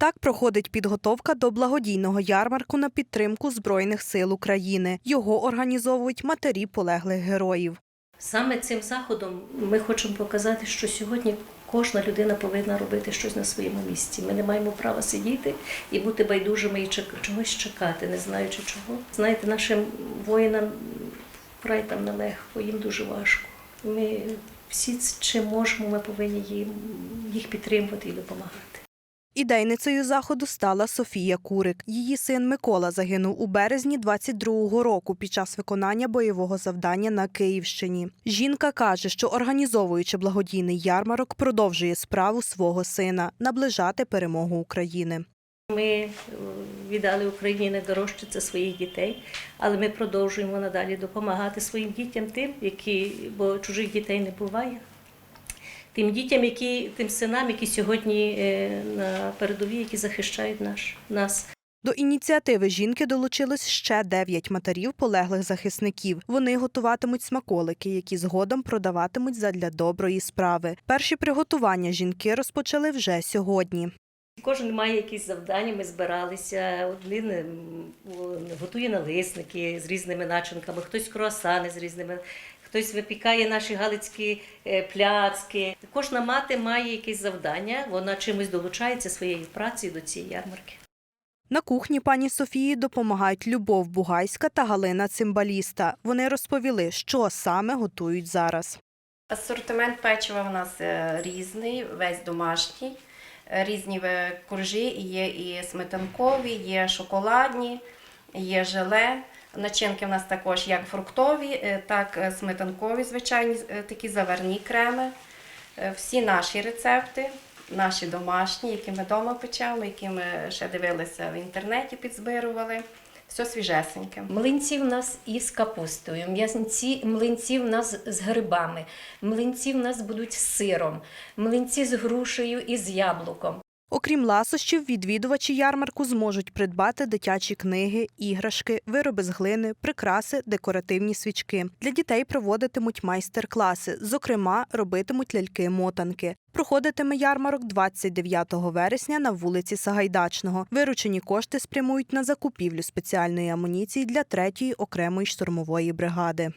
Так проходить підготовка до благодійного ярмарку на підтримку Збройних сил України. Його організовують матері полеглих героїв. Саме цим заходом ми хочемо показати, що сьогодні кожна людина повинна робити щось на своєму місці. Ми не маємо права сидіти і бути байдужими і чогось чекати, не знаючи чого. Знаєте, нашим воїнам вкрай там нелегко, їм дуже важко. Ми всі чим можемо, ми повинні їм їх підтримувати і допомагати. Ідейницею заходу стала Софія Курик. Її син Микола загинув у березні 22-го року під час виконання бойового завдання на Київщині. Жінка каже, що організовуючи благодійний ярмарок, продовжує справу свого сина наближати перемогу України. Ми е, віддали Україні найдорожче це своїх дітей, але ми продовжуємо надалі допомагати своїм дітям тим, які, бо чужих дітей не буває. Тим дітям, які, тим синам, які сьогодні е, на передовій, які захищають наш, нас. До ініціативи жінки долучилось ще дев'ять матерів полеглих захисників. Вони готуватимуть смаколики, які згодом продаватимуть задля доброї справи. Перші приготування жінки розпочали вже сьогодні. Кожен має якісь завдання, ми збиралися. Один готує налисники з різними начинками, хтось круасани з різними, хтось випікає наші галицькі е, пляцки. Кожна мати має якесь завдання, вона чимось долучається своєю працею до цієї ярмарки. На кухні пані Софії допомагають Любов Бугайська та Галина Цимбаліста. Вони розповіли, що саме готують зараз. Асортимент печива в нас е, різний, весь домашній. Е, Різні коржі, є і сметанкові, є шоколадні, є желе. Начинки в нас також як фруктові, е, так е, сметанкові, звичайні е, такі заварні креми. Всі наші рецепти, наші домашні, які ми вдома печемо, які ми ще дивилися в інтернеті, підзбирували. Все свіжесеньке. Млинці в нас із капустою, м'ясні млинці в нас з грибами, млинці в нас будуть з сиром, млинці з грушею і з яблуком. Окрім ласощів, відвідувачі ярмарку зможуть придбати дитячі книги, іграшки, вироби з глини, прикраси, декоративні свічки. Для дітей проводитимуть майстер-класи. Зокрема, робитимуть ляльки-мотанки. Проходитиме ярмарок 29 вересня на вулиці Сагайдачного. Виручені кошти спрямують на закупівлю спеціальної амуніції для 3-ї окремої штурмової бригади.